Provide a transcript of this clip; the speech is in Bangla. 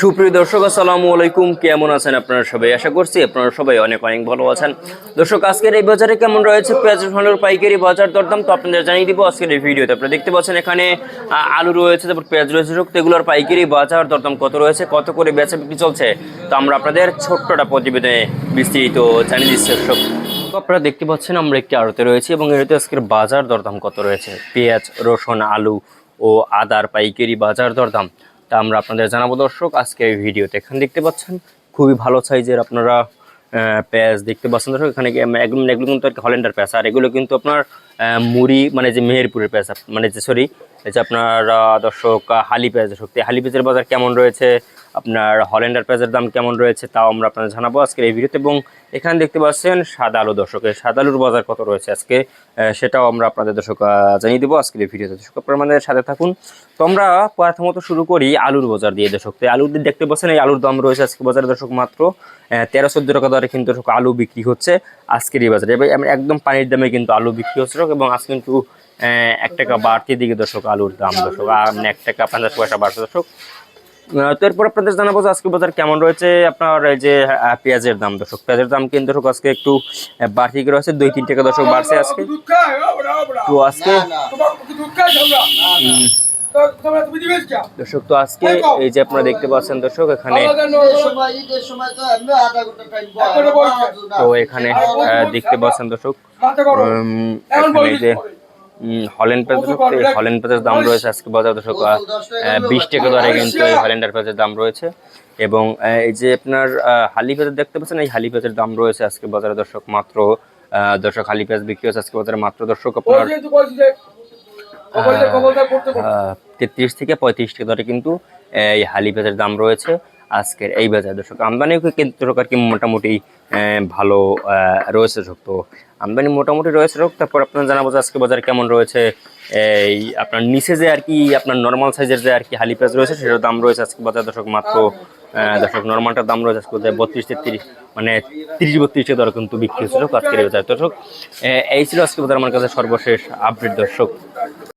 সুপ্রিয় দর্শক, আসসালামু আলাইকুম। কেমন আছেন আপনারা সবাই? আশা করছি আপনারা সবাই অনেক অনেক ভালো আছেন। দর্শক, আজকের এই বাজারে কেমন রয়েছে? পেঁয়াজ রসুনের পাইকারি বাজার দরদাম তো আপনাদের জানিয়ে দিব আজকের এই ভিডিওতে। আপনারা দেখতে পাচ্ছেন এখানে আলু রয়েছে, তারপর পেঁয়াজ রয়েছে এগুলোর পাইকারি বাজার দরদাম কত রয়েছে, কত করে বেচা বিক্রি চলছে? তো আমরা আপনাদের ছোট্টটা প্রতিবেদনে বিস্তৃত জানিয়ে দিচ্ছি দর্শক। আপনারা দেখতে পাচ্ছেন আমরা একটি আড়তে রয়েছি এবং এতে আজকের বাজার দরদাম কত রয়েছে? পেঁয়াজ, রসুন, আলু ও আদার পাইকারি বাজার দরদাম। তা আমরা আপনাদের জানাব, দর্শক, আজকে এই ভিডিওতে। এখানে দেখতে পাচ্ছেন, খুবই ভালো সাইজের আপনারা পেঁয়াজ দেখতে পাচ্ছেন। দর্শক, এখানে এগুলো কিন্তু আর কি হল্যান্ডার পেঁয়াজ। আর এগুলো কিন্তু আপনার মুড়ি মানে যে মেহেরপুরের পেঁয়াজ মানে যে সরি এই যে আপনার দর্শক হালি পেঁয়াজ দর্শক তো এই হালি পেঁয়াজের বাজার কেমন রয়েছে? আপনার হল্যান্ডার পেঁয়াজের দাম কেমন রয়েছে? তাও আমরা আপনাদের জানাব আজকের এই ভিডিওতে। এবং এখানে দেখতে পাচ্ছেন সাদা আলু দর্শকের। সাদা আলুর বাজার কত রয়েছে আজকে? সেটাও আমরা আপনাদের দর্শক জানিয়ে দেবো আজকের এই ভিডিওতে। দর্শক, আপনারা আমাদের সাথে থাকুন। তো আমরা প্রথমত শুরু করি আলুর বাজার দিয়ে দর্শক। তো আলুর দেখতে পাচ্ছেন, এই আলুর দাম রয়েছে আজকে বাজারে দর্শক মাত্র তেরো চোদ্দ টাকা দরে কিন্তু দর্শক আলু বিক্রি হচ্ছে আজকের এই বাজারে। একদম পানির দামে কিন্তু আলু বিক্রি হচ্ছে এবং আজকে কিন্তু এক টাকা বাড়তি দিকে দর্শক আলুর দাম দর্শক মানে এক টাকা পঞ্চাশ পয়সা বাড়ছে দর্শক। আহ, তো এরপর আপনাদের জানাব আজকে বাজার কেমন রয়েছে আপনার এই যে পেঁয়াজের দাম দর্শক। পেঁয়াজের দাম কিন্তু দর্শক আজকে একটু বাড়তি রয়েছে দুই তিন টাকা দর্শক বাড়ছে আজকে। তো আজকে দর্শক তো আজকে এই যে আপনারা দেখতে পাচ্ছেন দর্শক এখানে তো এখানে দেখতে পাচ্ছেন দর্শক যে হল্যান্ড এই হল্যান্ড পেঁয়াজের দাম রয়েছে আজকে বাজার দর্শক বিশ টাকা দরে কিন্তু এই হল্যান্ডার পেঁয়াজের দাম রয়েছে। এবং এই যে আপনার হালি পেঁয়াজ দেখতে পাচ্ছেন এই হালি পেঁয়াজের দাম রয়েছে আজকে বাজারে দর্শক মাত্র দর্শক হালি পেঁয়াজ বিক্রি হচ্ছে আজকে বাজারে মাত্র দর্শক আপনার তেত্রিশ থেকে পঁয়ত্রিশ টাকা দরে কিন্তু এই হালি পেঁয়াজের দাম রয়েছে। আজকের এই বাজার। দর্শক আমদানিও কিন্তু আর কি মোটামুটি ভালো রয়েছে দর্শক? তো আমদানি মোটামুটি রয়েছে দর্শক। তারপর আপনার জানাব যে আজকে বাজার কেমন রয়েছে। এই আপনার নিচে যে আর কি, আপনার নর্মাল সাইজের যে আর কি হালি পেঁয়াজ রয়েছে, সেটার দাম রয়েছে আজকে বাজার দর্শক মাত্র দর্শক নর্মালটার দাম রয়েছে আজকে বত্রিশ তেত্রিশ মানে তিরিশ বত্রিশ টাকা দরে কিন্তু বিক্রি দর্শক আজকের বাজার। দর্শক এই ছিল আজকে বাজার। আমার কাছে সর্বশেষ আপডেট দর্শক।